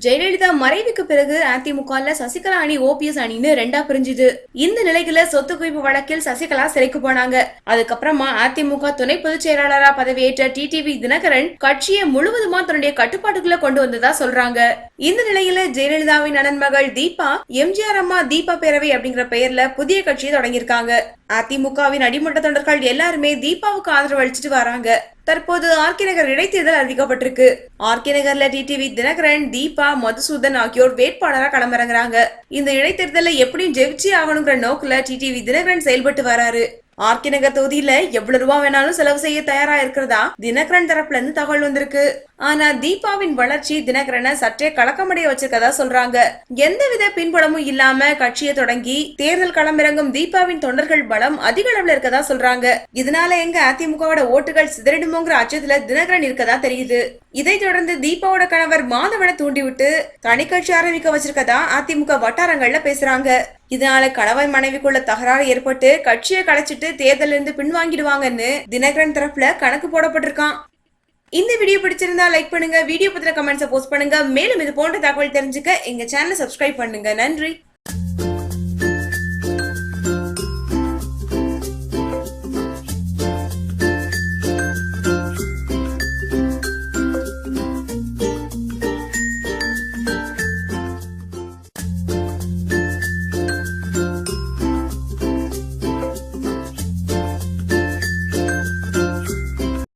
ஜெயலலிதா மறைவுக்கு பிறகு அதிமுகல சசிகலா அணி ஓபிஎஸ் அணின்னு ரெண்டா பிரிஞ்சுது. இந்த நிலையில சொத்து குவிப்பு வழக்கில் சசிகலா சிறைக்கு போனாங்க. அதுக்கப்புறமா அதிமுக துணை பொதுச் செயலாளரா பதவியேற்ற டிடிவி தினகரன் கட்சியை முழுவதுமா தன்னுடைய கட்டுப்பாட்டுக்குள்ள கொண்டு வந்ததா சொல்றாங்க. இந்த நிலையில ஜெயலலிதாவின் அண்ணன் மகள் தீபா எம்ஜிஆர் அம்மா தீபா பேரவை அப்படிங்கிற பெயர்ல புதிய கட்சியை தொடங்கியிருக்காங்க. அதிமுகவின் அடிமட்ட தொண்டர்கள் எல்லாருமே தீபாவுக்கு ஆதரவு அளிச்சுட்டு வராங்க. தற்போது ஆர்கே நகர் இடைத்தேர்தல் அறிவிக்கப்பட்டிருக்கு. ஆர்கே நகர்ல T T V Dhinakaran Deepa Madhusudhan ஆகியோர் வேட்பாளரா களமிறங்குறாங்க. இந்த இடைத்தேர்தலை எப்படியும் ஜெயிச்சே ஆகணுங்கிற நோக்குல டிடிவி தினகரன் செயல்பட்டு வராரு. ஆர்கே நகர் தொகுதியில எவ்வளவு ரூபா வேணாலும் செலவு செய்ய தயாரா இருக்கிறதா? தினகரன் தரப்புல இருந்து தகவல் வந்திருக்கு. ஆனா தீபாவின் வளர்ச்சி தினகரனை சற்றே கலக்கமடைய வச்சிருக்கதா சொல்றாங்க. எந்தவித பின்புலமும் இல்லாம கட்சியை தொடங்கி தேர்தல் களமிறங்கும் தீபாவின் தொண்டர்கள் பலம் அதிக அளவுல இருக்கதா சொல்றாங்க. இதனால எங்க அதிமுகவோட ஓட்டுகள் சிதறிடுமோங்கிற அச்சத்துல தினகரன் இருக்கதா தெரியுது. இதைத் தொடர்ந்து தீபாவோட கணவர் மாதவனை தூண்டிவிட்டு தனி கட்சி ஆரம்பிக்க வச்சிருக்கதா அதிமுக வட்டாரங்கள்ல பேசுறாங்க. இதனால கணவன் மனைவிக்குள்ள தகராறு ஏற்பட்டு கட்சியை கலைச்சிட்டு தேர்தலில் இருந்து பின்வாங்கிடுவாங்கன்னு தினகரன் தரப்புல கணக்கு போடப்பட்டிருக்கான். இந்த வீடியோ பிடிச்சிருந்தா லைக் பண்ணுங்க வீடியோ பத்தின கமெண்ட்ஸை போஸ்ட் பண்ணுங்க. மேலும் இது போன்ற தகவல் தெரிஞ்சுக்க எங்க சேனலை சப்ஸ்கிரைப் பண்ணுங்க. நன்றி.